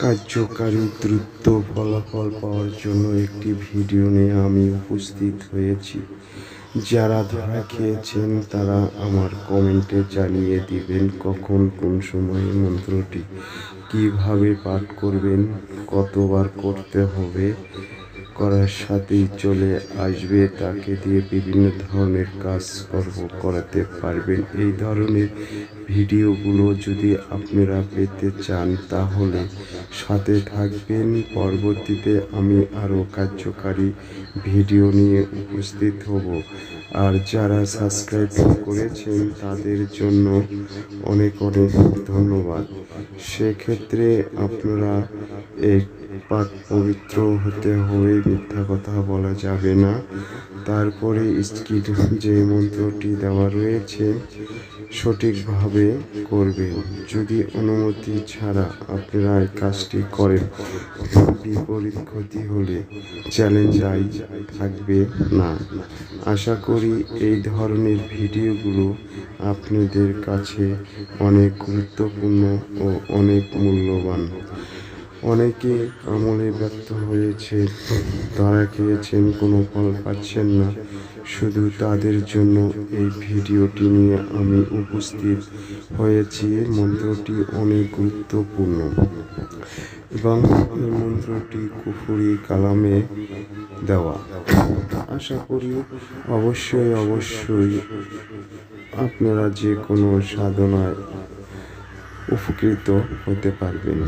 কার্যকারী দ্রুত ফলাফল পাওয়ার জন্য একটি ভিডিও নিয়ে আমি উপস্থিত হয়েছি। যারা ধরা খেয়েছেন, তারা আমার কমেন্টে জানিয়ে দিবেন কখন কোন সময়ে মন্ত্রটি কীভাবে পাঠ করবেন, কতবার করতে হবে করার সাথেই চলে আসবে। তাকে দিয়ে বিভিন্ন ধরনের কাজ কর্ম করাতে পারবেন। এই ধরনের ভিডিওগুলো যদি আপনারা পেতে চান, তাহলে সাথে থাকবেন। পরবর্তীতে আমি আরও কার্যকারী ভিডিও নিয়ে উপস্থিত হব। আর যারা সাবস্ক্রাইব করেছেন, তাদের জন্য অনেক অনেক ধন্যবাদ। সেক্ষেত্রে আপনারা এই পাক পবিত্র হতে হবে, মিথ্যা কথা বলা যাবে না। তারপরে স্কিট যে মন্ত্রটি দেওয়া রয়েছে, সঠিকভাবে করবেন। যদি অনুমতি ছাড়া আপনারা এই কাজটি করেন, বিপরীত ক্ষতি হলে চ্যালেঞ্জ আই থাকবে না। আশা করি এই ধরনের ভিডিওগুলো আপনাদের কাছে অনেক গুরুত্বপূর্ণ ও অনেক মূল্যবান। অনেকে আমলে ব্যর্থ হয়েছে, তারা খেয়েছেন কোনো ফল পাচ্ছেন না। শুধু তাদের জন্য এই ভিডিওটি নিয়ে আমি উপস্থিত হয়েছি। মন্ত্রটি অনেক গুরুত্বপূর্ণ। এবং এই মন্ত্রটি কুফুরি কালামে দেওয়া। আশা করি অবশ্যই অবশ্যই আপনারা যে কোনো সাধনায় উপকৃত হতে পারবেন।